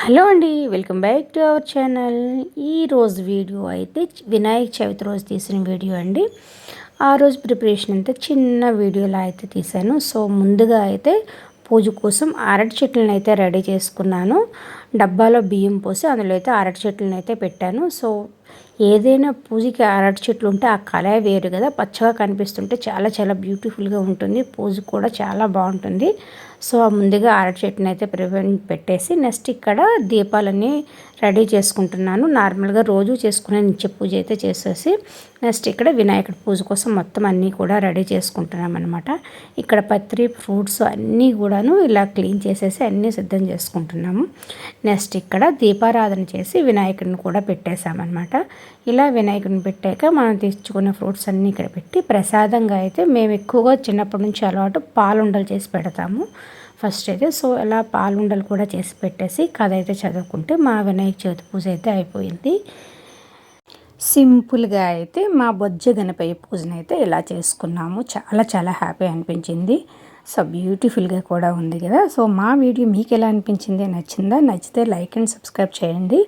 Hello అండి welcome back to our channel. ఈరోజు video అయితే వినాయక చవితి రోజు తీసిన వీడియో అండి. ఆ రోజు ప్రిపరేషన్ అంతా చిన్న వీడియోలా అయితే తీశాను. సో ముందుగా అయితే పూజ కోసం అరటి చెట్లను అయితే రెడీ చేసుకున్నాను. డబ్బాలో బియ్యం పోసి అందులో అయితే అరటి చెట్లను అయితే పెట్టాను. సో ఏదైనా పూజకి అరటి చెట్లు ఉంటే ఆ కళ వేరు కదా. పచ్చగా కనిపిస్తుంటే చాలా చాలా బ్యూటిఫుల్గా ఉంటుంది. పూజ కూడా చాలా బాగుంటుంది. సో ముందుగా అరటి చెట్టుని అయితే ప్రిపేర్ పెట్టేసి నెక్స్ట్ ఇక్కడ దీపాలన్నీ రెడీ చేసుకుంటున్నాను. నార్మల్గా రోజు చేసుకునే నిత్య పూజ అయితే చేసేసి నెక్స్ట్ ఇక్కడ వినాయకుడి పూజ కోసం మొత్తం అన్నీ కూడా రెడీ చేసుకుంటున్నాం అనమాట ఇక్కడ పత్రి ఫ్రూట్స్ అన్నీ కూడాను ఇలా క్లీన్ చేసేసి అన్నీ సిద్ధం చేసుకుంటున్నాము. నెక్స్ట్ ఇక్కడ దీపారాధన చేసి వినాయకుడిని కూడా పెట్టేశామన్నమాట. ఇలా వినాయకుడిని పెట్టాక మనం తెచ్చుకున్న ఫ్రూట్స్ అన్నీ ఇక్కడ పెట్టి ప్రసాదంగా అయితే మేము ఎక్కువగా చిన్నప్పటి నుంచి అలవాటు పాలుండలు చేసి పెడతాము. ఫస్ట్ అయితే సో ఇలా పాలుండలు కూడా చేసి పెట్టేసి కథ అయితే చదువుకుంటే మా వినాయక చవితి పూజ అయితే అయిపోయింది. సింపుల్గా అయితే మా బొజ్జ గణపయ్య పూజను అయితే ఇలా చేసుకున్నాము. చాలా చాలా హ్యాపీ అనిపించింది. సో బ్యూటిఫుల్గా కూడా ఉంది కదా. సో మా వీడియో మీకు ఎలా అనిపించింది? నచ్చిందా? నచ్చితే లైక్ అండ్ సబ్స్క్రైబ్ చేయండి.